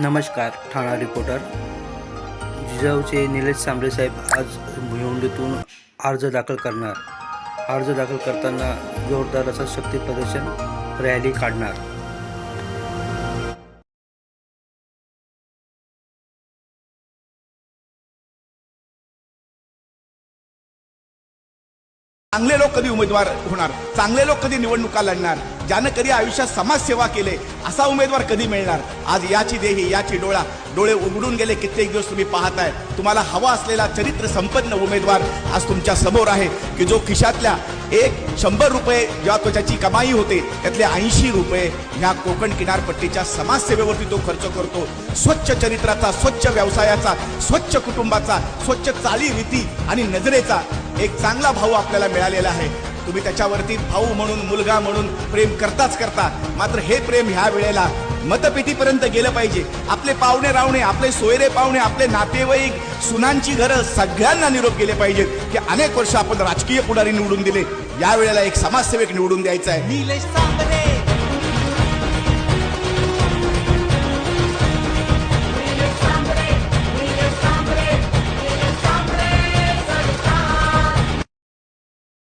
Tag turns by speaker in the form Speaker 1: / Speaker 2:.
Speaker 1: नमस्कार ठाणा रिपोर्टर. जिजाऊचे निलेश सांबळे साहेब आज भिवंडीतून अर्ज दाखल करणार. अर्ज दाखल करताना जोरदार असं शक्ती प्रदर्शन रॅली काढणार.
Speaker 2: चांगले लोक कधी उमेदवार होणार? चांगले लोक कधी निवडणुका लढणार? ज्यानं कधी आयुष्यात समाजसेवा केले असा उमेदवार कधी मिळणार? आज याची देही याची डोळा डोळे उघडून गेले कित्येक दिवस तुम्ही पाहताय. तुम्हाला हवा असलेला चरित्र संपन्न उमेदवार आज तुमच्यासमोर आहे की जो खिशातल्या एक शंभर रुपये जेव्हा तो कमाई होते त्यातले ऐंशी रुपये ह्या कोकण किनारपट्टीच्या समाजसेवेवरती तो खर्च करतो. स्वच्छ चरित्राचा स्वच्छ व्यवसायाचा स्वच्छ कुटुंबाचा स्वच्छ चालीरीती आणि नजरेचा एक चांगला भाऊ आपल्याला मिळालेला आहे. तुम्ही त्याच्यावरती भाऊ म्हणून मुलगा म्हणून प्रेम करताच करता. मात्र हे प्रेम ह्या वेळेला मतपेटीपर्यंत गेलं पाहिजे. आपले पाहुणे रावणे आपले सोयरे पाहुणे आपले नातेवाईक सुनांची घरं सगळ्यांना निरोप गेले पाहिजेत की अनेक वर्ष आपण राजकीय पुढारी निवडून दिले. या वेळेला एक समाजसेवक निवडून द्यायचा आहे.